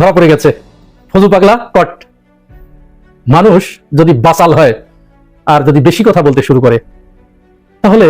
ধরা পড়ে গেছে। ফজু পাগলা কট মানুষ যদি বাসাল হয় আর যদি বেশি কথা বলতে শুরু করে, তাহলে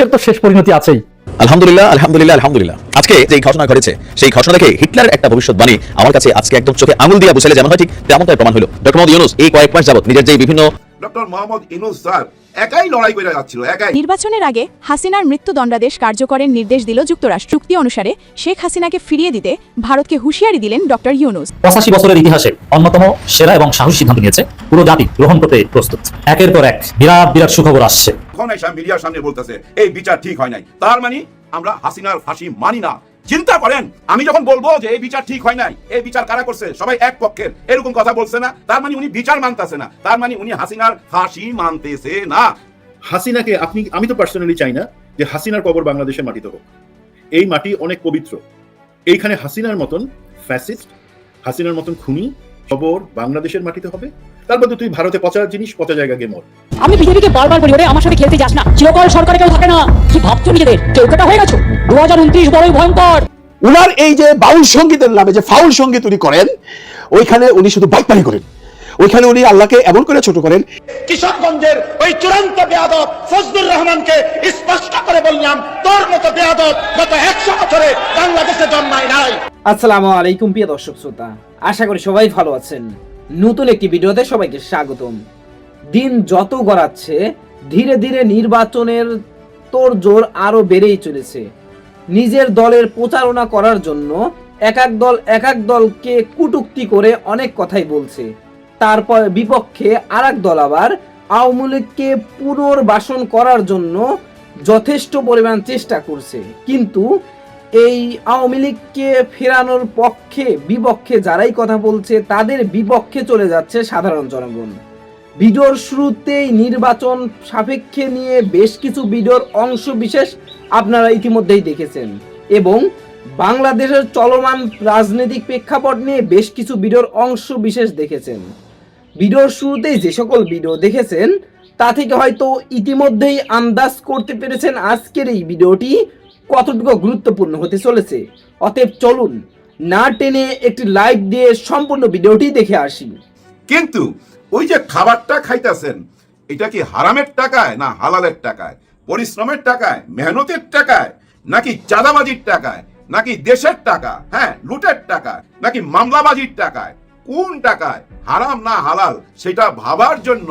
এর তো শেষ পরিণতি আছেই। আলহামদুলিল্লাহ আলহামদুলিল্লাহ আলহামদুলিল্লাহ। আজকে যে ঘটনা ঘটেছে সেই ঘটনা দেখে হিটলারের একটা ভবিষ্যৎবাণী আমার কাছে আজকে একদম চোখে আঙুল দিয়ে বুঝাইলে যেমন হয় ঠিক তেমনটাই প্রমাণ হলো। ডক্টর মোহাম্মদ ইউনুস এই কয়েক মাস যাবত নিজের যে বিভিন্ন ডক্টর মোহাম্মদ ইনুস স্যার একাই লড়াই করে যাচ্ছিল একাই। নির্বাচনের আগে হাসিনার মৃত্যুদণ্ডাদেশ কার্যকরের নির্দেশ দিল যুক্তরাষ্ট্র। চুক্তি অনুসারে শেখ হাসিনাকে ফিরিয়ে দিতে ভারতকে হুঁশিয়ারি দিলেন ডক্টর ইউনুস। পঁচাশি বছরের ইতিহাসে অন্যতম সেরা এবং সাহসী সিদ্ধান্ত নিয়েছে পুরো জাতি গ্রহণ করতে প্রস্তুত। একের পর এক বিরাট বিরাট সুখবর আসছে। এখন মিডিয়ার সামনে বলতেছে, এই বিচার ঠিক হয় নাই। তার মানে আমরা হাসিনার ফাঁসি মানি না। চিন্তা করেন, আমি যখন বলব যে এই বিচার ঠিক হয় নাই, এই বিচার কারা করছে, সবাই এক পক্ষের, এরকম কথা বলছে না। তার মানে উনি বিচার মানতেছে না। তার মানে উনি হাসিনার ফাঁসি মানতেছে না। হাসিনাকে আপনি, আমি তো পার্সোনালি চাই না যে হাসিনার কবর বাংলাদেশের মাটিতে হোক। এই মাটি অনেক পবিত্র। এইখানে হাসিনার মতন ফ্যাসিস্ট হাসিনার মতন খুনি কবর বাংলাদেশের মাটিতে হবে? তারপর তো তুই ভারতে পচা জিনিস পচা জায়গা গিয়ে মর। আমি বিজেপিকে বারবার বলি ওরে আমার সাথে খেলতে যাস না। চিরকাল সরকারে কেউ থাকে না। কি ভাবছ নিজেদের? কেউ কেটা হয়ে গেছো? দু হাজার উনত্রিশ বড়ই ভয়ঙ্কর। উনার এই যে বাউল সঙ্গীতের নামে যে ফাউল সংগীত উনি করেন ওইখানে উনি শুধু বাইকপানি করেন। ওইখানে উনি আল্লাহকে এমন করে ছোট করেন কিশোরগঞ্জের ওই চূড়ান্ত বেয়াদব ফজলুর রহমানকে স্পষ্ট করে বললাম তোর মতো বেয়াদব গত একশো বছরে বাংলাদেশে জন্মায় নাই। আসসালামু আলাইকুম প্রিয় দর্শক শ্রোতা। আশা করি সবাই ভালো আছেন। নতুন একটি ভিডিওতে সবাইকে স্বাগতম। দিন যত গড়াচ্ছে, ধীরে ধীরে নির্বাচনের তোড়জোড় আরও বেড়েই চলেছে। নিজের দলের প্রচারণা করার জন্য এক এক দল এক এক দলকে কুটুক্তি করে অনেক কথাই বলছে। তারপর বিপক্ষে আর এক দল আবার আওয়ামী লীগকে পুনর্বাসন করার জন্য যথেষ্ট পরিমাণ চেষ্টা করছে। কিন্তু এই আওয়ামী লীগকে ফেরানোর পক্ষে, বিপক্ষে যারাই কথা বলছে, তাদের বিপক্ষে চলে যাচ্ছে সাধারণ জনগণ। ভিডিওর শুরুতেই নির্বাচন সাপেক্ষে নিয়ে বেশ কিছু ভিডিওর অংশ বিশেষ আপনারা ইতিমধ্যেই দেখেছেন এবং বাংলাদেশের চলমান রাজনৈতিক প্রেক্ষাপট নিয়ে বেশ কিছু ভিডিওর অংশ বিশেষ দেখেছেন। ভিডিওর শুরুতেই যে সকল ভিডিও দেখেছেন, তা থেকে হয়তো ইতিমধ্যেই আন্দাজ করতে পেরেছেন আজকের এই ভিডিওটি। কতটুকু গুরুত্বপূর্ণ হতে চলেছে? অতএব চলুন না টেনে একটি লাইক দিয়ে সম্পূর্ণ ভিডিওটি দেখে আসি। কিন্তু ওই যে খাবারটা খাইতেছেন, এটা কি হারামের টাকায় না হালালের টাকায়? পরিশ্রমের টাকায়, মেহনতের টাকায়, নাকি চাঁদাবাজির টাকায়, নাকি দেশের টাকা হ্যাঁ লুটের টাকা নাকি মামলাবাজির টাকায়? কোন টাকায়? হারাম না হালাল? সেটা ভাবার জন্য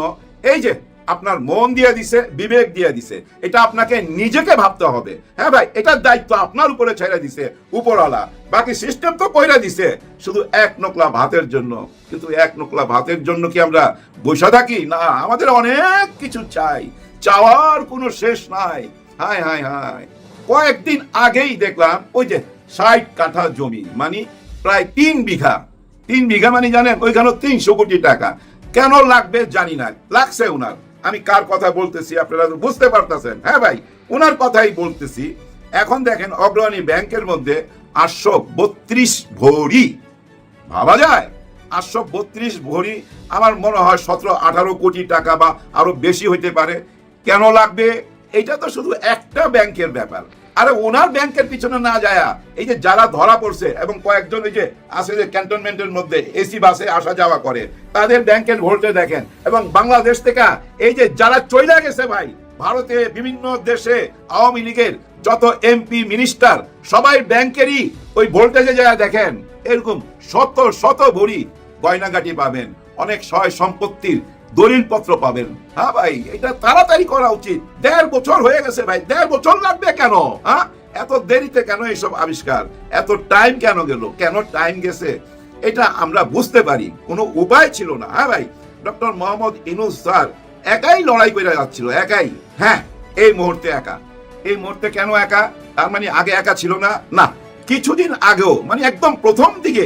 এই যে আপনার মন দিয়ে দিছে, বিবেক দিয়ে দিছে। এটা আপনাকে নিজেকে ভাবতে হবে। হ্যাঁ ভাই, এটার দায়িত্ব আপনার উপরে ছেড়ে দিছে, উপরওয়ালা। বাকি সিস্টেম তো কইরা দিছে, শুধু এক নোকলা ভাতের জন্য। কিন্তু এক নোকলা ভাতের জন্য কি আমরা বসে থাকি? না, আমাদের অনেক কিছু চাই। চাওয়ার কোনো শেষ নাই। হায় হায় হায়। কয়েকদিন আগেই দেখলাম, ওই যে ষাট কাঠা জমি মানে প্রায় তিন বিঘা। তিন বিঘা মানে জানেন ওইখানে তিনশো কোটি টাকা। কেন লাগবে জানি না, লাগছে ওনার আমি কার কথা বলতেছি আপনারা তো বুঝতে পারতেছেন। হ্যাঁ ভাই ওনার কথাই বলতেছি। এখন দেখেন অগ্রণী ব্যাংকের মধ্যে আটশো বত্রিশ ভরি। ভাবা যায়? আটশো বত্রিশ ভরি, আমার মনে হয় সতেরো আঠারো কোটি টাকা বা আরও বেশি হইতে পারে। কেন লাগবে? এটা তো শুধু একটা ব্যাংকের ব্যাপার। আরে ওনার ব্যাংকের পিছনে না যায়, এই যে যারা ধরা পড়ছে এবং কয়েকজন এই যে আছে যে ক্যান্টনমেন্টের মধ্যে, এসি বাসে আসা যাওয়া করে, তাদের ব্যাংকের ভোল্টে দেখেন। এবং বাংলাদেশ থেকে এই যে যারা চলে গেছে ভাই, ভারতে বিভিন্ন দেশে আওয়ামী লীগের যত এমপি মিনিস্টার সবাই ব্যাংকেরই ওই ভোল্টেজে যায় দেখেন, এরকম শত শত ভরি গয়নাগাটি পাবেন। অনেক সয় সম্পত্তির দলিল পত্র পাবেন। হ্যাঁ ভাই, এটা তাড়াতাড়ি করা উচিত। দেড় বছর হয়ে গেছে ভাই, দেড় বছর লাগবে কেন? হ্যাঁ? এত দেরিতে কেন এইসব আবিষ্কার? এত টাইম কেন গেল? কেন টাইম গেছে? এটা আমরা বুঝতে পারি। কোনো উপায় ছিল না। হ্যাঁ ভাই ডক্টর মোহাম্মদ ইনুস স্যার একাই লড়াই করে যাচ্ছিল, একাই। হ্যাঁ এই মুহূর্তে একা। এই মুহূর্তে কেন একা? তার মানে আগে একা ছিল না? না, কিছুদিন আগেও মানে একদম প্রথম দিকে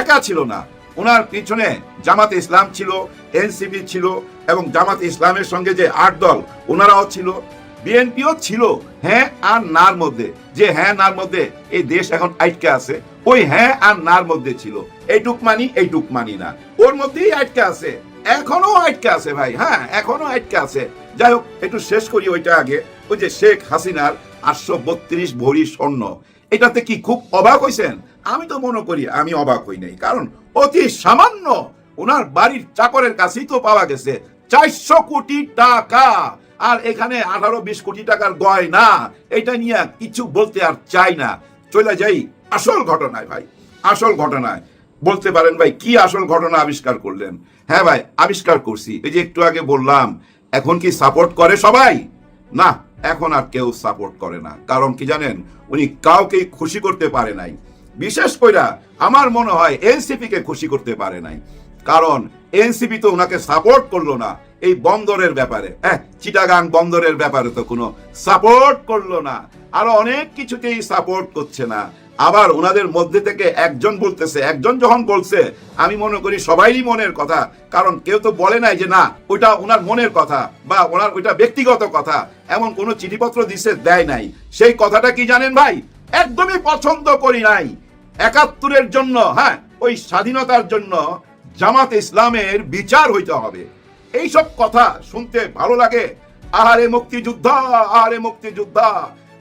একা ছিল না। ওনার পিছনে জামাত ইসলাম ছিল এনসিপি ছিল এবং জামাত ইসলামের সঙ্গে যে আট দল ওনারাও ছিল। বিএনপিও ছিল হ্যাঁ আর নার মধ্যে। যে হ্যাঁ নার মধ্যে, এই দেশ এখন আটকে আছে। ওই হ্যাঁ আর নার মধ্যে ছিল। এইটুক মানি এইটুক মানি না। ওর মধ্যেই আটকে আছে। এখনও আটকে আছে ভাই হ্যাঁ এখনও আটকে আছে। যাই হোক, একটু শেষ করি ওইটা আগে। ওই যে শেখ হাসিনার আটশো বত্রিশ ভরি স্বর্ণ, এটাতে কি খুব অবাক হয়েছেন আমি তো মনে করি, আমি অবাক হই নাই। কারণ অতি সামান্য ওনার বাড়ির চাকরের কাছেই তো পাওয়া গেছে। চারশো কোটি টাকা। আর এখানে আঠারো বিশ কোটি টাকার গয়না। এটা নিয়ে কিছু বলতে আর চাই না। চলে যাই আসল ঘটনায় ভাই। আসল ঘটনায়। বলতে পারেন ভাই, কি আসল ঘটনা আবিষ্কার করলেন? হ্যাঁ ভাই, আবিষ্কার করছি। এই যে একটু আগে বললাম, এখন কি সাপোর্ট করে সবাই? না, এখন আর কেউ সাপোর্ট করে না। কারণ কি জানেন, উনি কাউকেই খুশি করতে পারে নাই। বিশেষ করে আমার মনে হয় এনসিপি কে খুশি করতে পারে নাই। কারণ এনসিপি তো ওনাকে সাপোর্ট করল না এই বন্দরের ব্যাপারে। হ্যাঁ চিটাগাং বন্দরের ব্যাপারে তো কোনো সাপোর্ট করল না। আরও অনেক কিছুতেই সাপোর্ট করছে না। আবার ওনাদের মধ্যে থেকে একজন বলতেছে, একজন যখন বলছে, আমি মনে করি সবাইরই মনের কথা। কারণ কেউ তো বলে নাই যে, না, ওইটা ওনার মনের কথা বা ওনার ওইটা ব্যক্তিগত কথা। এমন কোনো চিঠিপত্র দিছে, দেয় নাই। সেই কথাটা কি জানেন ভাই? একদমই পছন্দ করি নাই। একাত্তরের জন্য হ্যাঁ ওই স্বাধীনতার জন্য জামাত ইসলামের বিচার হইতে হবে। এইসব কথা শুনতে ভালো লাগে। আহারে মুক্তিযোদ্ধা আহারে মুক্তিযোদ্ধা।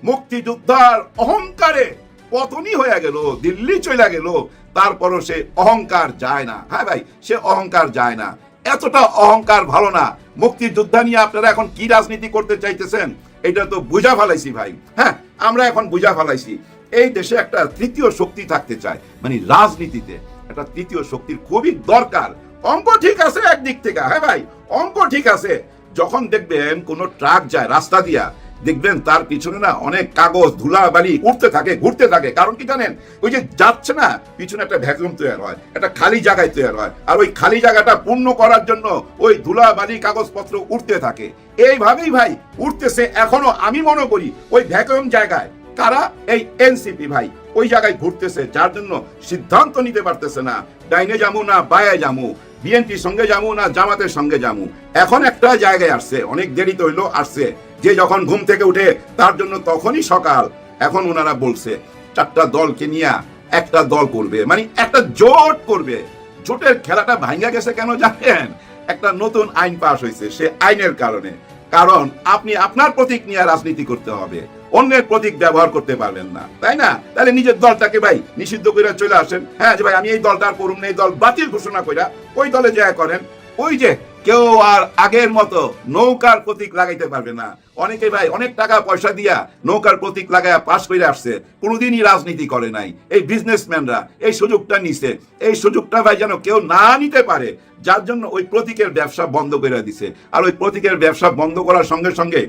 মুক্তিযোদ্ধার অহংকারে পতনই হয়ে গেল, দিল্লি চলে গেল। তারপরও সে অহংকার যায় না। হ্যাঁ ভাই, সে অহংকার যায় না। এতটা অহংকার ভালো না। মুক্তিযোদ্ধা নিয়ে আপনারা এখন কি রাজনীতি করতে চাইতেছেন, এটা তো বুঝা ফেলাইছি ভাই। হ্যাঁ আমরা এখন বুঝা ফেলাইছি। এই দেশে একটা তৃতীয় শক্তি থাকতে চায় মানে রাজনীতিতে। একটা তৃতীয় শক্তির খুবই দরকার। অঙ্ক ঠিক আছে একদিক থেকে হ্যাঁ ভাই? অঙ্ক ঠিক আছে। যখন দেখবেন কোনো ট্রাক যায় রাস্তা দিয়া, দেখবেন তার পিছনে না অনেক কাগজ ধুলা বালি উঠতে থাকে, ঘুরতে থাকে। কারণ কি জানেন? ওই যে যাচ্ছে না, পিছনে একটা ভ্যাকুয়াম তৈরি হয়, একটা খালি জায়গায় তৈরি হয়। আর ওই খালি জায়গাটা পূর্ণ করার জন্য ওই ধুলা বালি কাগজপত্র উঠতে থাকে। এইভাবেই ভাই উঠতেছে এখনও আমি মনে করি ওই ভ্যাকুয়াম জায়গায় কারা? এই এনসিপি ভাই। ওই জায়গায় ঘুরতেছে, যার জন্য সিদ্ধান্ত নিতে পারতেছে না। ডাইনে যামু না বায়ে যামু? বিএনপির সঙ্গে যামু না জামাতের সঙ্গে যামু? এখন একটা জায়গায় আসছে, অনেক দেরিতে হইল, আসছে। যে যখন ঘুম থেকে উঠে, তার জন্য তখনই সকাল। এখন ওনারা বলছে, চারটা দলকে নিয়ে একটা দল করবে। মানে একটা জোট করবে। জোটের খেলাটা ভাঙ্গা গেছে কেন জানেন? একটা নতুন আইন পাশ হয়েছে সে আইনের কারণে। কারণ আপনি আপনার প্রতীক নিয়ে রাজনীতি করতে হবে। অন্যের প্রতীক ব্যবহার করতে পারবেন না। তাই না? তাহলে নিজের দলটাকে ভাই নিষিদ্ধ করে চলে আসেন। হ্যাঁ যে ভাই, আমি এই দলটা করুন এই দল বাতিল ঘোষণা কইরা ওই দলে যা করেন, ওই যে কেউ আর আগের মতো নৌকার প্রতীক লাগাইতে পারবে না। অনেকে ভাই অনেক টাকা পয়সা দিয়া নৌকার প্রতীক লাগাইয়া পাশ করে আসছে, কোনোদিনই রাজনীতি করে নাই। এই বিজনেসম্যানরা এই সুযোগটা নিছে। এই সুযোগটা ভাই যেন কেউ না নিতে পারে, যার জন্য ওই প্রতীকের ব্যবসা বন্ধ করে দিছে। আর ওই প্রতীকের ব্যবসা বন্ধ করার সঙ্গে সঙ্গে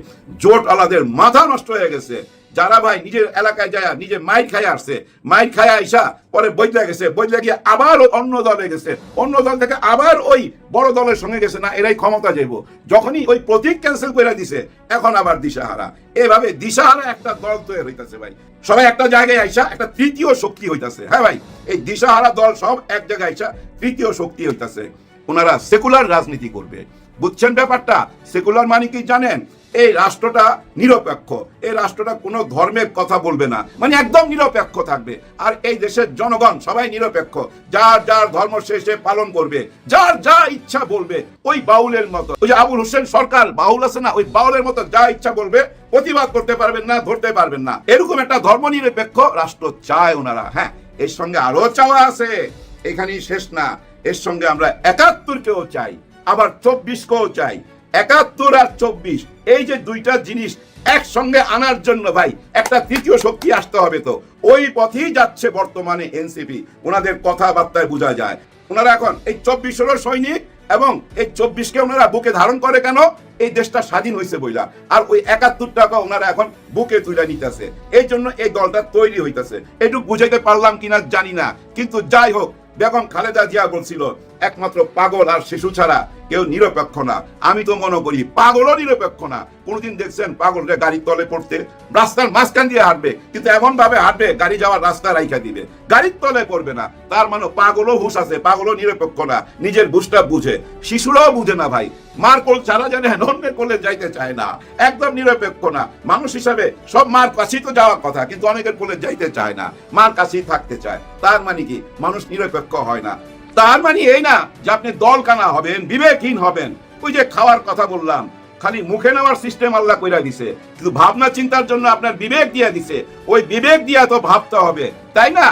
জোট আলাদের মাথা নষ্ট হয়ে গেছে। যারা ভাই নিজের এলাকায় যায় নিজে মাইর খায় আসছে, মাইর খায় আইসা পরে বইলা গেছে বইলা গিয়ে আবার অন্য দলে গেছে। অন্য দল থেকে আবার ওই বড় দলের সঙ্গে গেছে না, এরাই ক্ষমতা যাইব। যখনই ওই প্রতীক ক্যান্সেল করে দিছে, এখন আবার দিশাহারা। এভাবে দিশাহারা একটা দল তৈরি হইতাছে ভাই। সবাই একটা জায়গায় আইসা একটা তৃতীয় শক্তি হইতাছে হ্যাঁ ভাই? এই দিশাহারা দল সব এক জায়গায় আইসা তৃতীয় শক্তি হইতাছে। ওনারা সেকুলার রাজনীতি করবে। বুঝছেন ব্যাপারটা? সেকুলার মানে কি জানেন? এই রাষ্ট্রটা নিরপেক্ষ। এই রাষ্ট্রটা কোনো ধর্মের কথা বলবে না। মানে একদম নিরপেক্ষ থাকবে। আর এই দেশের জনগণ সবাই নিরপেক্ষ। যার যার ধর্ম সে পালন করবে। যার, যা ইচ্ছা বলবে, ওই বাউলের মতো। ওই যে আবুল হোসেন সরকার, বাউল আছে না, ওই বাউলের মতো যা ইচ্ছা বলবে, প্রতিবাদ করতে পারবেন না, ধরতে পারবেন না। এরকম একটা ধর্ম নিরপেক্ষ রাষ্ট্র চায় ওনারা। হ্যাঁ এর সঙ্গে আরও চাওয়া আছে। এখানেই শেষ না। এর সঙ্গে আমরা একাত্তরকেও চাই। আবার চব্বিশকেও চাই। একাত্তর আর চব্বিশ, এই যে দুইটা জিনিস একসঙ্গে আনার জন্য ভাই, একটা তৃতীয় শক্তি আসতে হবে তো। ওই পথেই যাচ্ছে বর্তমানে এনসিপি। ওনাদের কথাবার্তায় বোঝা যায়। ওনারা এখন এই চব্বিশ হলো সৈনিক এবং এই চব্বিশকে ওনারা বুকে ধারণ করে কেন? এই দেশটা স্বাধীন হয়েছে বইলা। আর ওই একাত্তর টাকা ওনারা এখন বুকে তুলে নিতেছে। এই জন্য এই দলটা তৈরি হইতেছে। এটুকু বুঝাইতে পারলাম কিনা জানি না। কিন্তু যাই হোক, বেগম খালেদা জিয়া বলছিল, একমাত্র পাগল আর শিশু ছাড়া কেউ নিরপেক্ষ না। আমি তো মনে করি পাগলও নিরপেক্ষ না। কোনদিন দেখছেন পাগলরে গাড়ির তলে পড়তে, রাস্তার মাঝখান দিয়ে হাঁটবে, কিন্তু এমন ভাবে হাঁটবে গাড়ি যাওয়ার রাস্তা রাইখা দিবে। গাড়ির তলে পড়বে না। তার মানে পাগলও হুশ আছে, পাগলও নিরপেক্ষ না। নিজের বুঝটা বুঝে। শিশুরাও বুঝে না ভাই। মার কোল ছাড়া জানে অন্যের কোলে যাইতে চায় না। একদম নিরপেক্ষ না। মানুষ হিসাবে সব মার কাছেই তো যাওয়ার কথা, কিন্তু অনেকের কোলে যাইতে চায় না। মার কাছেই থাকতে চায়। তার মানে কি? মানুষ নিরপেক্ষ হয় না। তার মানে এই না যে আপনি দল কানা হবেন, বিবেকহীন হবেন। ওই যে খাওয়ার কথা বললাম, খালি মুখে নেওয়ার সিস্টেম আল্লাহ কইরা দিছে। কিন্তু ভাবনা চিন্তার জন্য আপনার বিবেক দিয়ে দিছে। ওই বিবেক দিয়া তো ভাবতে হবে, তাই না?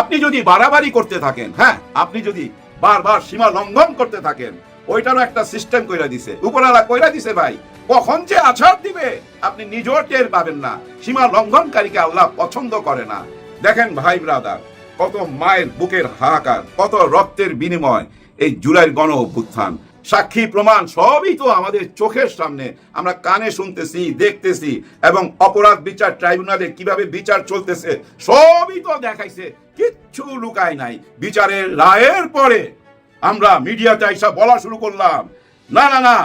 আপনি যদি বাড়াবাড়ি করতে থাকেন হ্যাঁ আপনি যদি বারবার সীমা লঙ্ঘন করতে থাকেন, ওইটারও একটা সিস্টেম কইরা দিছে। উপরালা কইরা দিছে ভাই, কখন যে আছাড় দিবে, আপনি নিজেও টের পাবেন না। সীমা লঙ্ঘনকারীকে আল্লাহ পছন্দ করে না। দেখেন ভাই ব্রাদার কত মায়ের বুকের হাহাকার, কত রক্তের বিনিময় এই জুলাইয়ের গণ অভ্যুত্থান সাক্ষী প্রমাণ সবই তো আমাদের চোখের সামনে। আমরা কানে শুনতেছি, দেখতেছি এবং অপরাধ বিচার ট্রাইব্যুনালে কীভাবে বিচার চলতেছে সবই তো দেখাইছে। কিচ্ছু লুকায় নাই। বিচারের রায়ের পরে আমরা মিডিয়াতে আইসা বলা শুরু করলাম, না না না,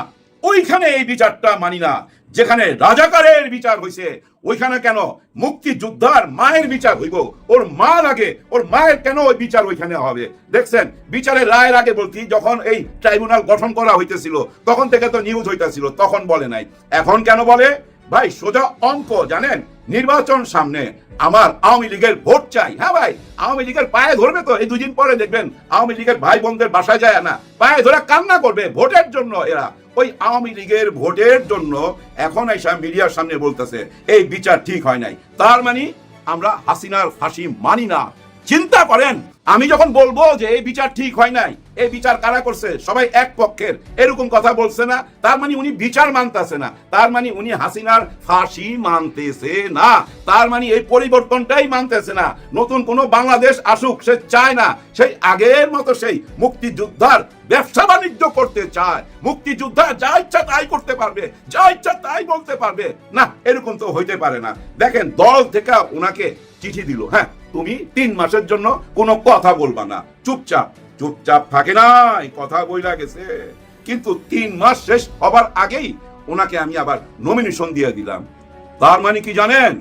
ওইখানে এই বিচারটা মানি না। যেখানে রাজাকারের বিচার হইছে, ওইখানে কেন মুক্তিযোদ্ধার মায়ের বিচার হইব? ওর মা লাগে, ওর মায়ের কেন ওই বিচার ওইখানে হবে? দেখছেন, বিচারের রায়ের আগে বলছি, যখন এই ট্রাইব্যুনাল গঠন করা হইতেছিল, তখন থেকে তো নিউজ হইতেছিল, তখন বলে নাই। এখন কেন বলে? ভাই, সোজা অঙ্ক, জানেন? নির্বাচন সামনে আমার আওয়ামী লীগের ভোট চাই। হ্যাঁ ভাই, আওয়ামী লীগের পায়ে ধরবে তো, এই দুদিন পরে দেখবেন, আওয়ামী লীগের ভাই বোনদের বাসায় যায় না। পায়ে ধরে কান্না করবে, ভোটের জন্য এরা। ওই আওয়ামী লীগের ভোটের জন্য এখন এসে মিডিয়ার সামনে বলতেছে, এই বিচার ঠিক হয় নাই। তার মানে আমরা হাসিনার ফাঁসি মানি না। চিন্তা করেন। আমি যখন বলব যে এই বিচার ঠিক হয় নাই, এই বিচার কারা করছে, সবাই এক পক্ষের, এরকম কথা বলছে না। তার মানে উনি বিচার মানতেছে না। তার মানে উনি হাসিনার ফাঁসি মানতেছে না। তার মানে এই পরিবর্তনটাই মানতেছে না। নতুন কোন বাংলাদেশ আসুক, সে চায় না। সেই আগের মতো সেই মুক্তিযোদ্ধার ব্যবসা বাণিজ্য করতে চায়। মুক্তিযোদ্ধা যা ইচ্ছা তাই করতে পারবে, যা ইচ্ছা তাই বলতে পারবে। না, এরকম তো হইতে পারে না। দেখেন, দল থেকে ওনাকে চিঠি দিল হ্যাঁ? তুমি তিন মাসের জন্য কোনো কথা বলবা না। চুপচাপ চুপচাপ থাকে নাই, কথা বইলা গেছে। কিন্তু তিন মাস শেষ হবার আগেই ওনাকে আমি আবার নমিনেশন দিয়ে দিলাম। তার মানে কি জানেন?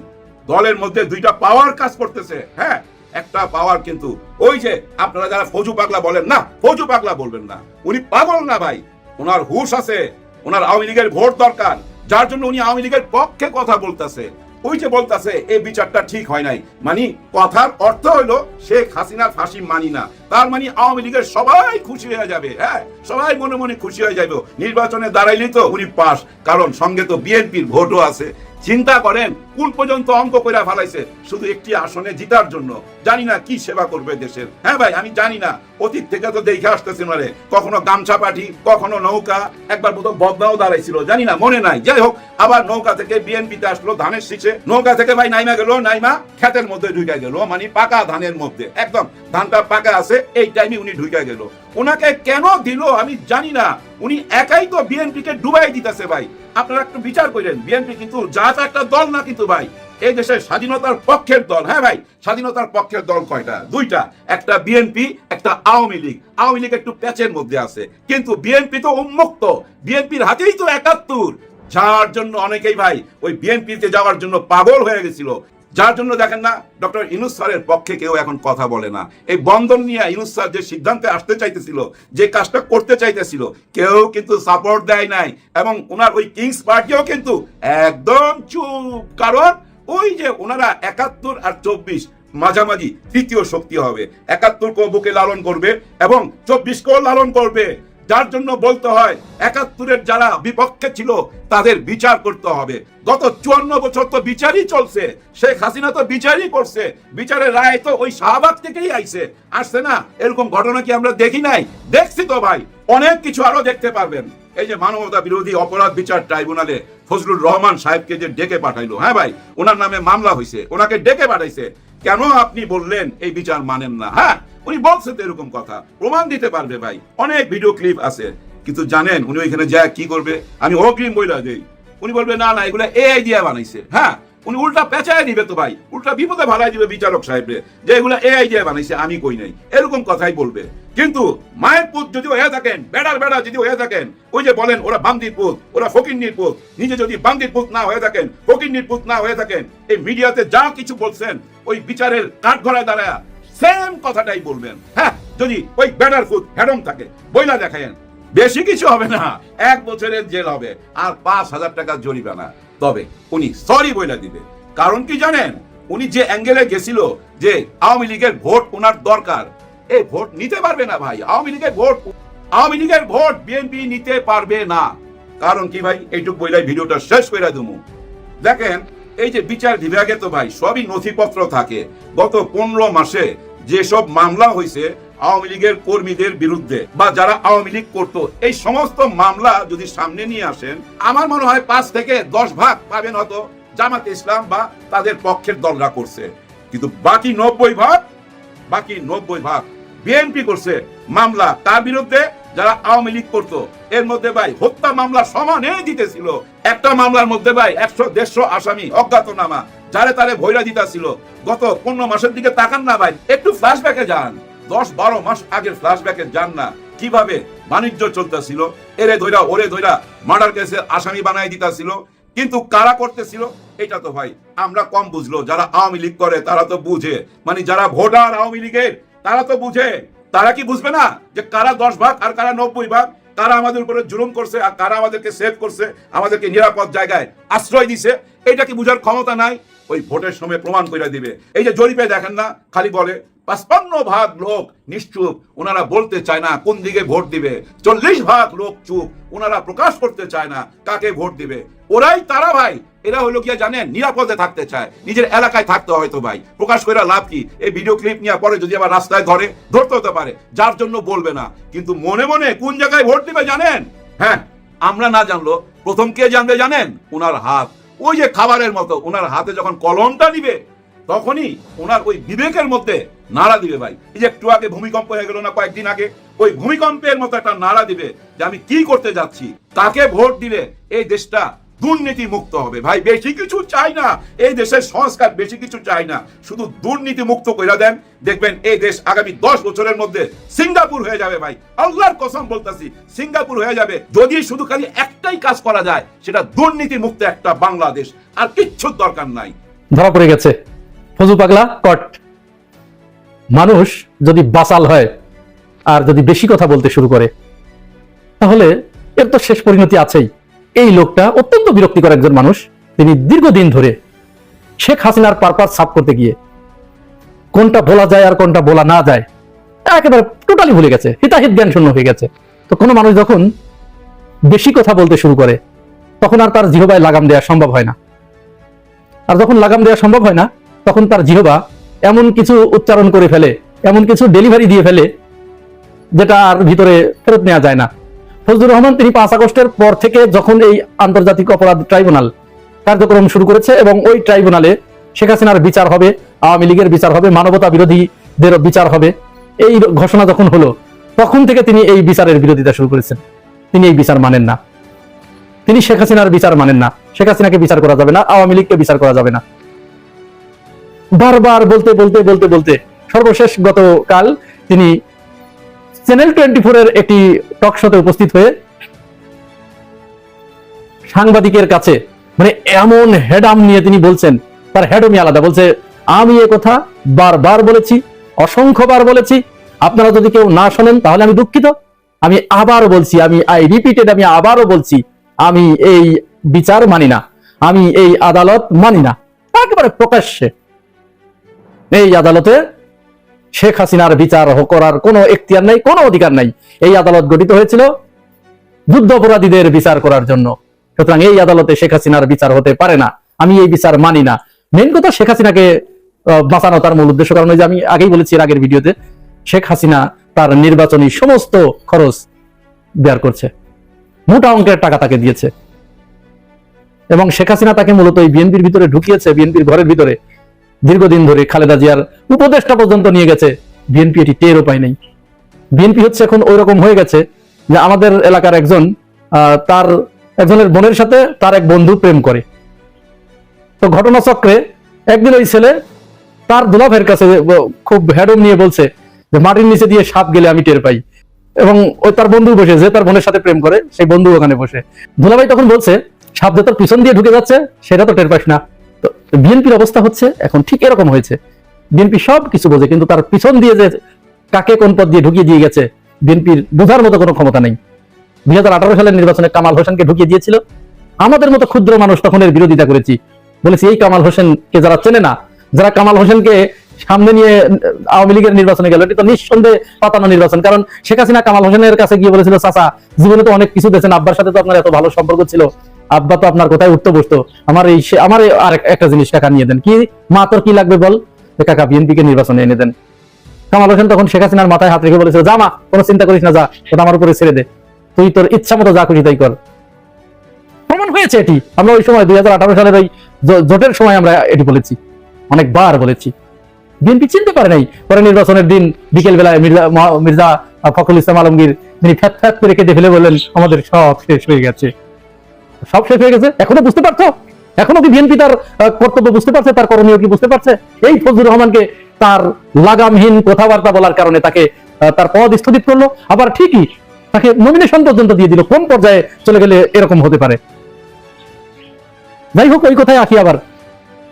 দলের মধ্যে দুইটা পাওয়ার কাজ করতেছে। হ্যাঁ একটা পাওয়ার কিন্তু ওই যে আপনারা যারা ফৌজু পাগলা বলেন না, ফৌজু পাগলা বলবেন না। উনি পাগল না ভাই। ওনার হুশ আছে, ওনার আওয়ামী লীগের ভোট দরকার। যার জন্য উনি আওয়ামী লীগের পক্ষে কথা বলতেছে। ওই যে বলতেছে এই বিচারটা ঠিক হয় নাই। মানে কথার অর্থ হলো, শেখ হাসিনার ফাঁসি মানি না। তার মানে আওয়ামী লীগের সবাই খুশি হয়ে যাবে হ্যাঁ? সবাই মনে মনে খুশি হয়ে যাবে নির্বাচনে দাঁড়াইলেই তো উনি পাস, কারণ সঙ্গে তো বিএনপির ভোটও আছে। চিন্তা করেন, কোন পর্যন্ত অঙ্ক কইরা ফেলাইছে? শুধু একটি আসনে জিতার জন্য। জানি না কি সেবা করবে দেশের। হ্যাঁ ভাই, আমি জানি না। অতীত থেকে তো দেখে আসতেছি মারে। কখনো গামছা পাঠি কখনো নৌকা। একবার বোধহয় বদনাও দাঁড়াইছিল। জানি না, মনে নাই। যাই হোক, আবার নৌকা থেকে বিএনপিতে আসলো ধানের শীষে। নৌকা থেকে ভাই নাইমা গেল, নাইমা খেতের মধ্যে ঢুকে গেল মানে পাকা ধানের মধ্যে। একদম ধানটা পাকা আছে, এই টাইমে উনি ঢুকে গেল। ওনাকে কেন দিল আমি জানি না। উনি একাই তো বিএনপি কে ডুবাই দিতেছে ভাই। আপনারা একটু বিচার করেন, বিএনপি কিন্তু যা তা একটা দল না কিন্তু ভাই। এই দেশের স্বাধীনতার পক্ষের দল হ্যাঁ ভাই? স্বাধীনতার পক্ষের দল কয়টা? দুইটা। একটা বিএনপি, একটা আওয়ামী লীগ। আওয়ামী লীগ একটু প্যাচের মধ্যে আছে। কিন্তু বিএনপি তো উন্মুক্ত। বিএনপির হাতেই তো একাত্তর। যার জন্য অনেকেই ভাই ওই বিএনপিতে যাওয়ার জন্য পাগল হয়ে গেছিল। যার জন্য দেখেন না, ডক্টর ইনুস স্যারের পক্ষে কেউ এখন কথা বলে না। এই বন্ধন নিয়ে ইনুস স্যার যে সিদ্ধান্তে আসতে চাইতেছিল, যে কাজটা করতে চাইতেছিল, কেউ কিন্তু সাপোর্ট দেয় নাই এবং ওনার ওই কিংস পার্টিও কিন্তু একদম চুপ। কারণ ওই যে ওনারা একাত্তর আর চব্বিশ মাঝামাঝি তৃতীয় শক্তি হবে। একাত্তরকেও বুকে লালন করবে এবং চব্বিশকেও লালন করবে। যার জন্য বলতে হয়, একাত্তরের যারা বিপক্ষে ছিল, তাদের বিচার করতে হবে। গত চুয়ান্ন বছর তো বিচারই চলছে। শেখ হাসিনা তো বিচারই করছে। বিচারের রায় তো ওই শাহবাগ থেকেই আইছে। আসছে না? এরকম ঘটনা কি আমরা দেখি নাই? দেখছি তো ভাই। অনেক কিছু আরও দেখতে পারবেন। এই যে মানবতা বিরোধী অপরাধ বিচার ট্রাইব্যুনালে ফজলুর রহমান সাহেবকে যে ডেকে পাঠাইলো হ্যাঁ ভাই? ওনার নামে মামলা হয়েছে ওনাকে ডেকে পাঠাইছে। কেন আপনি বললেন এই বিচার মানেন না? হ্যাঁ? উনি বলছে তো এরকম কথা। প্রমাণ দিতে পারবে ভাই। অনেক ভিডিও ক্লিপ আছে। কিন্তু জানেন, উনি ওইখানে যায় কি করবে? আমি অগ্রিম বইলা দেই। উনি বলবে, না না, এগুলো এআই দিয়ে বানাইছে। হ্যাঁ উনি উল্টা পেঁচায় দিবে তো ভাই। উল্টা বিপদে ভাড়াই দিবে বিচারক সাহেবরে যে এগুলো এআই দিয়ে বানাইছে, আমি কই নাই। এরকম কথাই বলবে। কিন্তু মায়ের পুত যদি হয়ে থাকেন, বেড়ার বেড়া যদি হয়ে থাকেন, ওই যে বলেন, ওরা বান্দির পুত, ওরা ফকিন্নির পুত, নিজে যদি বান্দির পুত না হয়ে থাকেন, ফকিন্নির পুত না হয়ে থাকেন, এই মিডিয়াতে যা কিছু বলছেন, ওই বিচারের কাঠ ঘরায় দাঁড়ায় সেম কথাটাই বলবেন। হ্যাঁ যদি ওই ব্যানার ফুট হ্যাডম থাকে, বইলা দেখায়েন। বেশি কিছু হবে না। এক বছরের জেল হবে, আর পাঁচ হাজার টাকা জরিমানা। তবে উনি সরি বইলা দিবে। কারণ কি জানেন? উনি যে অ্যাঙ্গেলে গেছিল যে আওয়ামী লীগের ভোট ওনার দরকার এই ভোট নিতে পারবে না ভাই। আওয়ামী লীগের ভোট, আওয়ামী লীগের ভোট বিএনপি নিতে পারবে না। কারণ কি ভাই? এইটুক বইলাই ভিডিওটা শেষ করে দেবো দেখেন এই যে বিচার বিভাগে তো ভাই সবই নথিপত্র থাকে। গত পনেরো মাসে যেসব মামলা হয়েছে আওয়ামী লীগের কর্মীদের বিরুদ্ধে বা যারা আওয়ামী লীগ করতো, এই সমস্ত মামলা যদি সামনে নিয়ে আসেন, আমার মনে হয় পাঁচ থেকে দশ ভাগ পাবেন হয়তো জামাত ইসলাম বা তাদের পক্ষের দলরা করছে। কিন্তু বাকি নব্বই ভাগ, বাকি নব্বই ভাগ বিএনপি করছে মামলা, তার বিরুদ্ধে যারা আওয়ামী লীগ করতো, এর মধ্যে ভাই হত্যা মামলা সমানে দিতেছিল একটা মামলার মধ্যে ভাই একশো দেড়শো আসামি অজ্ঞাতনামা, যারে তারে ভৈরা দিতেছিল। গত পনেরো মাসের দিকে তাকান না ভাই, একটু ফ্ল্যাশব্যাকে যান। দশ বারো মাস আগের ফ্ল্যাশব্যাকে যান না। কীভাবে বাণিজ্য চলতেছিল? এরে ধৈরা ওরে ধৈরা মার্ডার কেসের আসামি বানাই দিতেছিল। কিন্তু কারা করতেছিল? এটা তো ভাই আমরা কম বুঝলো। যারা আওয়ামী লীগ করে, তারা তো বুঝে। মানে যারা ভোটার আওয়ামী লীগের, তারা তো বুঝে। তারা কি বুঝবে না যে কারা দশ ভাগ আর কারা নব্বই ভাগ? কারা আমাদের উপরে জুলুম করছে আর কারা আমাদেরকে সেভ করছে, আমাদেরকে নিরাপদ জায়গায় আশ্রয় দিছে। এটা কি বুঝার ক্ষমতা নাই? ওই ভোটের সময় প্রমাণ করে দিবে। এই যে জরিপে দেখেন না, খালি বলে পাঁচপান্ন ভাগ লোক নিশ্চুপ ওনারা বলতে চায় না কোন দিকে ভোট দিবে। চল্লিশ ভাগ লোক চুপ ওনারা প্রকাশ করতে চায় না কাকে ভোট দিবে। ওরাই তারা ভাই, এরা হলো কি জানেন নিরাপদে থাকতে চায়। নিজের এলাকায় থাকতে হয়তো ভাই। প্রকাশ করে লাভ কি? এই ভিডিও ক্লিপ নিয়ে পরে যদি আবার রাস্তায় ধরে, ধরতে হতে পারে, যার জন্য বলবে না। কিন্তু মনে মনে কোন জায়গায় ভোট দিবে জানেন? হ্যাঁ আমরা না জানলো, প্রথম কে জানবে জানেন? ওনার হাত। ওই যে খাবারের মতো ওনার হাতে যখন কলমটা দিবে তখনই ওনার ওই বিবেকের মধ্যে নাড়া দিবে ভাই। এই যে একটু আগে ভূমিকম্প হয়ে গেল না কয়েকদিন আগে, ওই ভূমিকম্পের মতো একটা নাড়া দিবে যে আমি কি করতে যাচ্ছি তাকে ভোট দিলে এই দেশটা দুর্নীতি মুক্ত হবে। ভাই, বেশি কিছু চাই না। এই দেশের সংস্কার বেশি কিছু চাই না। শুধু দুর্নীতি মুক্ত করে দেন। দেখবেন এই দেশ আগামী দশ বছরের মধ্যে সিঙ্গাপুর হয়ে যাবে ভাই। আল্লাহর কসম বলতেছি, সিঙ্গাপুর হয়ে যাবে। যদি শুধু খালি একটাই কাজ করা যায়, সেটা দুর্নীতি মুক্ত একটা বাংলাদেশ। আর কিচ্ছু দরকার নাই। ধরা পড়ে গেছে। ফজু পাগলা কট মানুষ যদি বাসাল হয় আর যদি বেশি কথা বলতে শুরু করে, তাহলে এর তো শেষ পরিণতি আছেই। এই লোকটা অত্যন্ত বিরক্তিকর একজন মানুষ। তিনি দীর্ঘদিন ধরে শেখ হাসিনার পারপাস সাফ করতে গিয়ে কোনটা বলা যায় আর কোনটা বলা না যায় একেবারে টোটালি ভুলে গেছে। হিতাহিত জ্ঞান শূন্য হয়ে গেছে। তো কোনো মানুষ যখন বেশি কথা বলতে শুরু করে, তখন আর তার জিহবায় লাগাম দেওয়া সম্ভব হয় না। আর যখন লাগাম দেওয়া সম্ভব হয় না তখন তার জিহবা এমন কিছু উচ্চারণ করে ফেলে, এমন কিছু ডেলিভারি দিয়ে ফেলে, যেটা আর ভিতরে ফেরত নেওয়া যায় না। ফজলুর রহমান তিনি পাঁচ আগস্টের পর থেকে যখন এই আন্তর্জাতিক অপরাধ ট্রাইব্যুনাল কার্যক্রম শুরু করেছে এবং ওই ট্রাইব্যুনালে শেখ হাসিনার বিচার হবে, আওয়ামী লীগের বিচার হবে, মানবতা বিরোধীদের বিচার হবে, এই ঘোষণা যখন হলো, তখন থেকে তিনি এই বিচারের বিরোধিতা শুরু করেছেন। তিনি এই বিচার মানেন না। তিনি শেখ হাসিনার বিচার মানেন না। শেখ হাসিনাকে বিচার করা যাবে না, আওয়ামী লীগকে বিচার করা যাবে না। বারবার বলতে বলতে বলতে বলতে সর্বশেষ গতকাল তিনি চ্যানেল টোয়েন্টি এর একটি টক শোতে উপস্থিত হয়ে সাংবাদিকের কাছে মানে এমন হেডাম নিয়ে তিনি বলছেন, তার হেডমই আলাদা, বলছে, আমি এ কথা বারবার বলেছি, অসংখ্যবার বলেছি, আপনারা যদি কেউ না শোনেন তাহলে আমি দুঃখিত, আমি আবার বলছি, আমি আই রিপিটেড আমি আবারও বলছি, আমি এই বিচার মানি না, আমি এই আদালত মানি না। একেবারে প্রকাশ্যে এই আদালতে শেখ হাসিনার বিচার করার কোনো এখতিয়ার নাই, কোনো অধিকার নাই। এই আদালত গঠিত হয়েছিল যুদ্ধ অপরাধীদের বিচার করার জন্য। সুতরাং এই আদালতে শেখ হাসিনার বিচার হতে পারে না। আমি এই বিচার মানি না। মেন কথা শেখ হাসিনাকে বাঁচানো তার মূল উদ্দেশ্য কারণ যে আমি আগেই বলেছি এর আগের ভিডিওতে, শেখ হাসিনা তার নির্বাচনী সমস্ত খরচ বের করছে। মোটা অঙ্কের টাকা তাকে দিয়েছে। এবং শেখ হাসিনা তাকে মূলত এই বিএনপির ভিতরে ঢুকিয়েছে, বিএনপির ঘরের ভিতরে। দীর্ঘদিন ধরে খালেদা জিয়ার উপদেষ্টা পর্যন্ত নিয়ে গেছে, বিএনপি এটি টেরও পায় নাই। বিএনপি হচ্ছে এখন ওই রকম হয়ে গেছে যে আমাদের এলাকার একজন তার একজনের বোনের সাথে তার এক বন্ধু প্রেম করে। তো ঘটনাচক্রে একদিন ওই ছেলে তার দুলাভের কাছে খুব হ্যাডম নিয়ে বলছে যে, মাটির নিচে দিয়ে সাপ গেলে আমি টের পাই। এবং ওই তার বন্ধু বসে, যে তার বোনের সাথে প্রেম করে, সেই বন্ধু ওখানে বসে। দুলাভাই তখন বলছে, সাপ যে তার পিছন দিয়ে ঢুকে যাচ্ছে, সেটা তো টের পাস না। তো বিএনপির অবস্থা হচ্ছে, এখন ঠিক এরকম হয়েছে। বিএনপি সব কিছু বোঝে, কিন্তু তার পিছন দিয়ে যে কাকে কোন পদ দিয়ে ঢুকিয়ে দিয়ে গেছে বিএনপির বোঝার মতো কোনো ক্ষমতা নেই। দুই হাজার আঠারো সালের নির্বাচনে কামাল হোসেনকে ঢুকিয়ে দিয়েছিল। আমাদের মতো ক্ষুদ্র মানুষ তখন এর বিরোধিতা করেছি। বলেছি, এই কামাল হোসেনকে যারা চেনে না, যারা কামাল হোসেনকে সামনে নিয়ে আওয়ামী লীগের নির্বাচনে গেল, এটি তো নিঃসন্দেহে পাতানো নির্বাচন। কারণ শেখ হাসিনা কামাল হোসেনের কাছে গিয়ে বলেছিল, চাচা, জীবনে তো অনেক কিছু দিয়েছেন, আব্বার সাথে তো আপনার এত ভালো সম্পর্ক ছিল। আব্বা তো আপনার কোথায় উঠতে বসতো। আমার এই আমার আর একটা জিনিস টাকা নিয়ে দেন। কি মা তোর কি লাগবে বল? কাকা বিএনপি কে নির্বাচনে এনে দেন। কামাল হোসেন তখন শেখ হাসিনার মাথায় হাত রেখে বলেছিল, যা মা, কোনো চিন্তা করিস না, যা, ওটা আমার উপরে ছেড়ে দে। তুই তোর ইচ্ছা মতো যা খুশি তাই কর। প্রমাণ হয়েছে এটি। আমরা ওই সময় দুই সালের ওই জোটের সময় আমরা এটি বলেছি। অনেকবার বলেছি। বিএনপি চিনতে পারে নাই। পরে নির্বাচনের দিন বিকেল বেলায় মির্জা মির্জা ফখরুল ইসলাম আলমগীর তিনি ফ্যাত ফ্যাত করে কেঁদে ফেলে বললেন, আমাদের সব শেষ হয়ে গেছে। সব শেষ হয়ে গেছে। এখনও বুঝতে পারছ? এখনও কি বিএনপি তার কর্তব্য বুঝতে পারছে? তার করণীয় কি বুঝতে পারছে? এই ফজলুর রহমানকে তার লাগামহীন কথাবার্তা বলার কারণে তাকে তার পদ স্থগিত করল। আবার ঠিকই তাকে নমিনেশন পর্যন্ত দিয়ে দিল। কোন পর্যায়ে চলে গেলে এরকম হতে পারে? যাই হোক, ওই কথায় আসি আবার।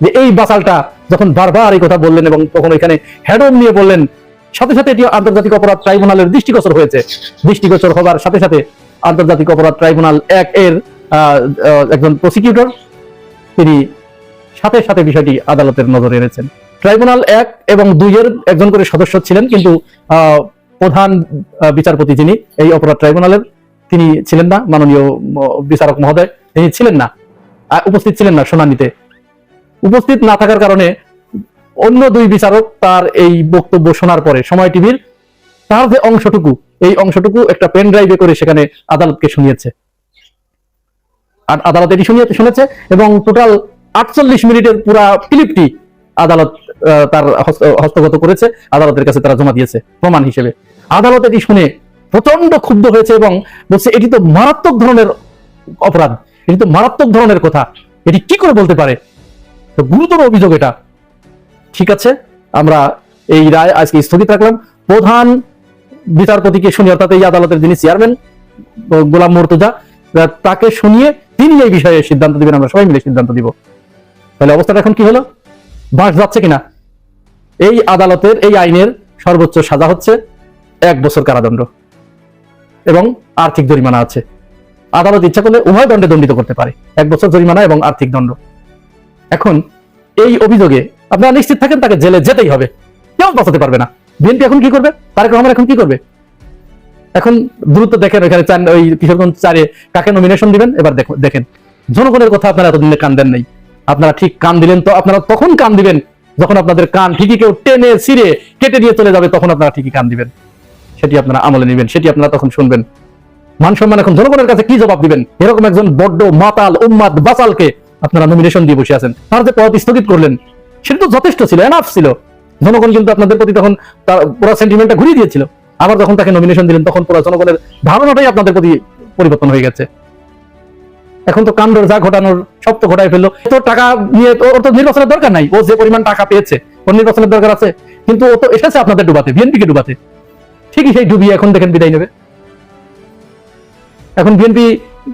যে এই বাসালটা যখন বারবার এই কথা বললেন এবং তখন এখানে হ্যাডম নিয়ে বললেন, সাথে সাথে এটি আন্তর্জাতিক অপরাধ ট্রাইব্যুনালের দৃষ্টিগোচর হয়েছে। দৃষ্টিগোচর হবার সাথে সাথে আন্তর্জাতিক অপরাধ ট্রাইব্যুনাল এক এর একজন প্রসিকিউটর তিনি সাথে সাথে বিষয়টি আদালতের নজরে এনেছেন। ট্রাইব্যুনাল এক এবং দুই এর একজন করে সদস্য ছিলেন, কিন্তু প্রধান বিচারপতি যিনি, এই অপরাধ ট্রাইব্যুনালের তিনি ছিলেন না, মাননীয় বিচারক মহোদয়, তিনি ছিলেন না উপস্থিত ছিলেন না শুনানিতে। উপস্থিত না থাকার কারণে অন্য দুই বিচারক তার এই বক্তব্য শোনার পরে সময় টিভির তার যে অংশটুকু, এই অংশটুকু একটা পেন ড্রাইভে করে সেখানে আদালতকে শুনিয়েছে। আদালত এটি শুনিয়ে শুনেছে এবং টোটাল আটচল্লিশ মিনিটের পুরা ক্লিপটি আদালত তার হস্তগত করেছে, আদালতের কাছে তারা জমা দিয়েছে, প্রমাণ হিসেবে। আদালত এটি শুনে প্রচণ্ড ক্ষুব্ধ হয়েছে এবং বলছে, এটি তো মারাত্মক ধরনের অপরাধ, এটি তো মারাত্মক ধরনের কথা, এটি কি করে বলতে পারে? তো গুরুতর অভিযোগ এটা। ঠিক আছে, আমরা এই রায় আজকে স্থগিত রাখলাম। প্রধান বিচারপতিকে শুনি অর্থাৎ এই আদালতের যিনি চেয়ারম্যান গোলাম মর্তুজা তাকে শুনিয়ে তিনি এই বিষয়ে সিদ্ধান্ত দিবেন, আমরা সবাই মিলে সিদ্ধান্ত দিব। তাহলে অবস্থাটা এখন কি হলো? বাস যাচ্ছে কিনা? এই আদালতের, এই আইনের সর্বোচ্চ সাজা হচ্ছে এক বছর কারাদণ্ড এবং আর্থিক জরিমানা আছে। আদালত ইচ্ছা করলে উভয় দণ্ডে দণ্ডিত করতে পারে, এক বছর জরিমানা এবং আর্থিক দণ্ড। এখন এই অভিযোগে আপনারা নিশ্চিত থাকেন তাকে জেলে যেতেই হবে, কেউ বাঁচাতে পারবে না। বিএনপি এখন কি করবে? তারেক রহমান এখন কি করবে? এখন দ্রুত দেখেন ওইখানে ওই কিশোরগঞ্জ চারে কাকে নমিনেশন দিবেন? এবার দেখো- দেখেন। জনগণের কথা আপনারা এতদিনে কান দেন নাই। আপনারা ঠিক কান দিলেন তো, আপনারা তখন কান দিবেন। যখন আপনাদের কান ঠিকই কেউ টেনে, ছিঁড়ে, কেটে দিয়ে চলে যাবে, তখন আপনারা ঠিকই কান দিবেন। সেটি আপনারা আমলে নেবেন, সেটি আপনারা তখন শুনবেন। মান সম্মান এখন জনগণের কাছে কি জবাব দিবেন? এরকম একজন বড্ড মাতাল, উম্মাদ, বাসালকে আপনারা নমিনেশন দিয়ে বসে আছেন। তার যে পদ স্থগিত করলেন, সেটা তো যথেষ্ট ছিল এনাফ ছিল। জনগণ কিন্তু আপনাদের প্রতি তখন তার পুরো সেন্টিমেন্টটা ঘুরিয়ে দিয়েছিল। আবার যখন তাকে নমিনেশন দিলেন, তখন পুরো জনগণের ধারণাটাই আপনাদের প্রতি পরিবর্তন হয়ে গেছে। এখন তো কাণ্ডর যা ঘটানোর, সব তো ঘটাই ফেলল। তো টাকা নিয়ে তো ওর তো নির্বাচনের দরকার নাই। ও যে পরিমাণ টাকা পেয়েছে, ওর নির্বাচনের দরকার আছে। কিন্তু ও তো এসেছে আপনাদের ডুবাতে বিএনপিকে ডুবাতে। ঠিকই সেই ডুবিয়ে এখন দেখেন বিদায় নেবে। এখন বিএনপি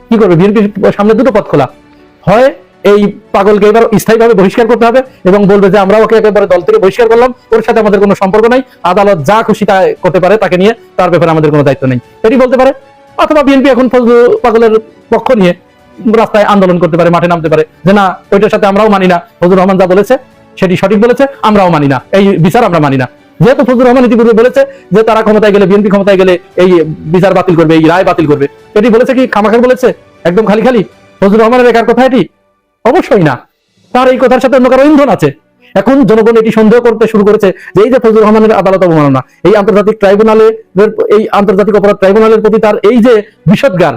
কি করবে? বিএনপির সামনে দুটো পথ খোলা। হয় এই পাগলকে এবার স্থায়ীভাবে বহিষ্কার করতে হবে এবং বলবে যে আমরা ওকে একেবারে দল থেকে বহিষ্কার করলাম। ওর সাথে আমাদের কোনো সম্পর্ক নাই। আদালত যা খুশি তা করতে পারে তাকে নিয়ে। তার ব্যাপারে আমাদের কোনো দায়িত্ব নেই। এটি বলতে পারে। অথবা বিএনপি এখন পাগলের পক্ষ নিয়ে রাস্তায় আন্দোলন করতে পারে, মাঠে নামতে পারে। যে, না, ওইটার সাথে আমরাও মানি না। ফজুর রহমান যা বলেছে, সেটি সঠিক বলেছে। আমরাও মানি না। এই বিচার আমরা মানি না। যেহেতু ফজুর রহমান ইতিপূর্বে বলেছে যে, তারা ক্ষমতায় গেলে, বিএনপি ক্ষমতায় গেলে এই বিচার বাতিল করবে, এই রায় বাতিল করবে। এটি বলেছে কি? খামাখা বলেছে? একদম খালি খালি। ফজলুর রহমানের একার কথা এটি? অবশ্যই না। তার এই কথার সাথে অন্য কারও ইন্ধন আছে। এখন জনগণ এটি সন্দেহ করতে শুরু করেছে যে এই যে ফজলুর রহমানের আদালত অবমাননা, এই আন্তর্জাতিক ট্রাইব্যুনালের এই আন্তর্জাতিক অপরাধ ট্রাইব্যুনালের প্রতি তার এই যে বিষদগার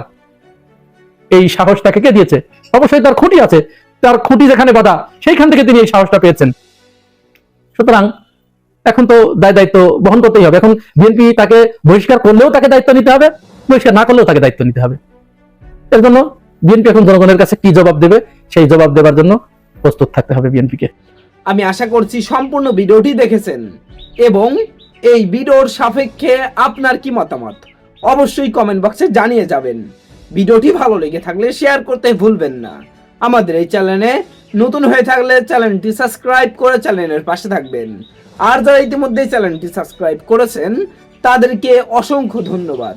এই সাহসটা কে দিয়েছে? অবশ্যই তার খুঁটি আছে। তার খুঁটি যেখানে বাধা, সেইখান থেকে তিনি এই সাহসটা পেয়েছেন। সুতরাং এখন তো দায় দায়িত্ব বহন করতেই হবে। এখন বিএনপি তাকে বহিষ্কার করলেও তাকে দায়িত্ব নিতে হবে, বহিষ্কার না করলেও তাকে দায়িত্ব নিতে হবে। এর জন্য বিএনপি এখন জনগণের কাছে কি জবাব দেবে, সেই জবাব দেওয়ার জন্য প্রস্তুত থাকতে হবে বিএনপিকে। আমি আশা করছি সম্পূর্ণ ভিডিওটি দেখেছেন এবং এই ভিডিওর সাপেক্ষে আপনার কি মতামত? অবশ্যই কমেন্ট বক্সে জানিয়ে যাবেন। ভিডিওটি ভালো লেগে থাকলে শেয়ার করতে ভুলবেন না। আমাদের এই চ্যানেলে নতুন হয়ে থাকলে চ্যানেলটি সাবস্ক্রাইব করে চ্যানেলের পাশে থাকবেন। আর যারা ইতিমধ্যে চ্যানেলটি সাবস্ক্রাইব করেছেন, তাদেরকে অসংখ্য ধন্যবাদ।